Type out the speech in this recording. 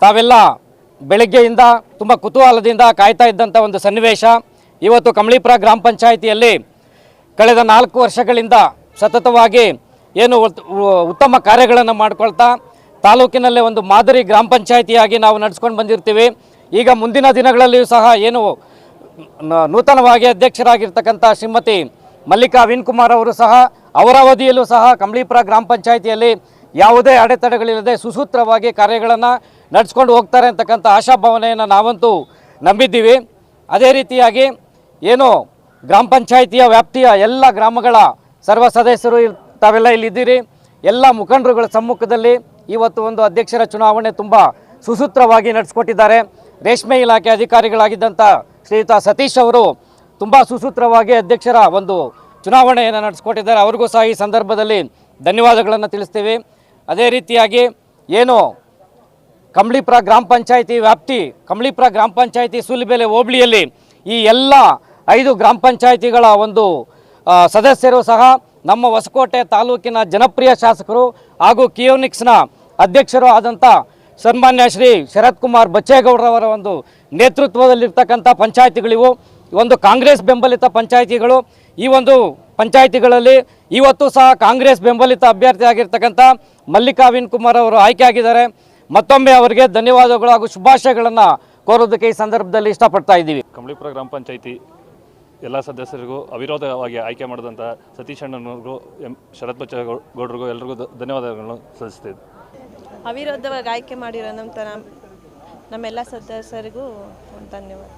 ತಾವೆಲ್ಲ ಬೆಳಗ್ಗೆಯಿಂದ ತುಂಬ ಕುತೂಹಲದಿಂದ ಕಾಯ್ತಾ ಇದ್ದಂಥ ಒಂದು ಸನ್ನಿವೇಶ. ಇವತ್ತು ಕಮಳೀಪುರ ಗ್ರಾಮ ಪಂಚಾಯಿತಿಯಲ್ಲಿ ಕಳೆದ ನಾಲ್ಕು ವರ್ಷಗಳಿಂದ ಸತತವಾಗಿ ಏನು ಉತ್- ಉತ್ತಮ ಕಾರ್ಯಗಳನ್ನು ಮಾಡ್ಕೊಳ್ತಾ ತಾಲೂಕಿನಲ್ಲೇ ಒಂದು ಮಾದರಿ ಗ್ರಾಮ ಪಂಚಾಯಿತಿಯಾಗಿ ನಾವು ನಡೆಸ್ಕೊಂಡು ಬಂದಿರ್ತೀವಿ. ಈಗ ಮುಂದಿನ ದಿನಗಳಲ್ಲಿಯೂ ಸಹ ಏನು ನೂತನವಾಗಿ ಅಧ್ಯಕ್ಷರಾಗಿರ್ತಕ್ಕಂಥ ಶ್ರೀಮತಿ ಮಲ್ಲಿಕಾ ಕುಮಾರ್ ಅವರು ಸಹ ಅವರ ಅವಧಿಯಲ್ಲೂ ಸಹ ಕಮಳೀಪುರ ಗ್ರಾಮ ಪಂಚಾಯಿತಿಯಲ್ಲಿ ಯಾವುದೇ ಅಡೆತಡೆಗಳಿಲ್ಲದೆ ಸುಸೂತ್ರವಾಗಿ ಕಾರ್ಯಗಳನ್ನು ನಡೆಸ್ಕೊಂಡು ಹೋಗ್ತಾರೆ ಅಂತಕ್ಕಂಥ ಆಶಾಭಾವನೆಯನ್ನು ನಾವಂತೂ ನಂಬಿದ್ದೀವಿ. ಅದೇ ರೀತಿಯಾಗಿ ಏನು ಗ್ರಾಮ ಪಂಚಾಯಿತಿಯ ವ್ಯಾಪ್ತಿಯ ಎಲ್ಲ ಗ್ರಾಮಗಳ ಸರ್ವ ಸದಸ್ಯರು ತಾವೆಲ್ಲ ಇಲ್ಲಿದ್ದೀರಿ. ಎಲ್ಲ ಮುಖಂಡರುಗಳ ಸಮ್ಮುಖದಲ್ಲಿ ಇವತ್ತು ಒಂದು ಅಧ್ಯಕ್ಷರ ಚುನಾವಣೆ ತುಂಬ ಸುಸೂತ್ರವಾಗಿ ನಡೆಸ್ಕೊಟ್ಟಿದ್ದಾರೆ. ರೇಷ್ಮೆ ಇಲಾಖೆ ಅಧಿಕಾರಿಗಳಾಗಿದ್ದಂಥ ಶ್ರೀಯುತ ಸತೀಶ್ ಅವರು ತುಂಬ ಸುಸೂತ್ರವಾಗಿ ಅಧ್ಯಕ್ಷರ ಒಂದು ಚುನಾವಣೆಯನ್ನು ನಡೆಸ್ಕೊಟ್ಟಿದ್ದಾರೆ. ಅವ್ರಿಗೂ ಸಹ ಈ ಸಂದರ್ಭದಲ್ಲಿ ಧನ್ಯವಾದಗಳನ್ನು ತಿಳಿಸ್ತೀವಿ. ಅದೇ ರೀತಿಯಾಗಿ ಏನು ಕಂಬಳೀಪುರ ಗ್ರಾಮ ಪಂಚಾಯಿತಿ ವ್ಯಾಪ್ತಿ, ಕಂಬಳೀಪುರ ಗ್ರಾಮ ಪಂಚಾಯಿತಿ ಸೂಲಿಬೆಲೆ ಹೋಬಳಿಯಲ್ಲಿ ಈ ಎಲ್ಲ ಐದು ಗ್ರಾಮ ಪಂಚಾಯಿತಿಗಳ ಒಂದು ಸದಸ್ಯರು ಸಹ ನಮ್ಮ ಹೊಸಕೋಟೆ ತಾಲೂಕಿನ ಜನಪ್ರಿಯ ಶಾಸಕರು ಹಾಗೂ ಕಿಯೋನಿಕ್ಸ್ನ ಅಧ್ಯಕ್ಷರು ಆದಂಥ ಸನ್ಮಾನ್ಯ ಶ್ರೀ ಶರತ್ ಕುಮಾರ್ ಬಚ್ಚೇಗೌಡರವರ ಒಂದು ನೇತೃತ್ವದಲ್ಲಿರ್ತಕ್ಕಂಥ ಪಂಚಾಯಿತಿಗಳಿವು. ಒಂದು ಕಾಂಗ್ರೆಸ್ ಬೆಂಬಲಿತ ಪಂಚಾಯಿತಿಗಳು ಈ ಒಂದು ಪಂಚಾಯಿತಿಗಳಲ್ಲಿ ಇವತ್ತು ಸಹ ಕಾಂಗ್ರೆಸ್ ಬೆಂಬಲಿತ ಅಭ್ಯರ್ಥಿ ಆಗಿರ್ತಕ್ಕಂಥ ಮಲ್ಲಿಕಾವಿನ್ ಕುಮಾರ್ ಅವರು ಆಯ್ಕೆ ಆಗಿದ್ದಾರೆ. ಮತ್ತೊಮ್ಮೆ ಅವರಿಗೆ ಧನ್ಯವಾದಗಳು ಹಾಗೂ ಶುಭಾಶಯಗಳನ್ನು ಕೋರೋದಕ್ಕೆ ಈ ಸಂದರ್ಭದಲ್ಲಿ ಇಷ್ಟಪಡ್ತಾ ಇದ್ದೀವಿ. ಕಂಬಳಿಪುರ ಗ್ರಾಮ ಪಂಚಾಯಿತಿ ಎಲ್ಲ ಸದಸ್ಯರಿಗೂ ಅವಿರೋಧವಾಗಿ ಆಯ್ಕೆ ಮಾಡಿದಂಥ ಸತೀಶ್ ಅಣ್ಣನವ್ರಿಗೂ ಎಂ ಶರತ್ ಬಚ್ಚೇಗೌಡರಿಗೂ ಎಲ್ರಿಗೂ ಧನ್ಯವಾದಗಳನ್ನು ಸಲ್ಲಿಸ್ತಿದ್ದೆ ಅವಿರೋಧವಾಗಿ ಆಯ್ಕೆ ಮಾಡಿರೋ ನಮ್ಮ ನಮ್ಮೆಲ್ಲ ಸದಸ್ಯರಿಗೂ ಧನ್ಯವಾದ.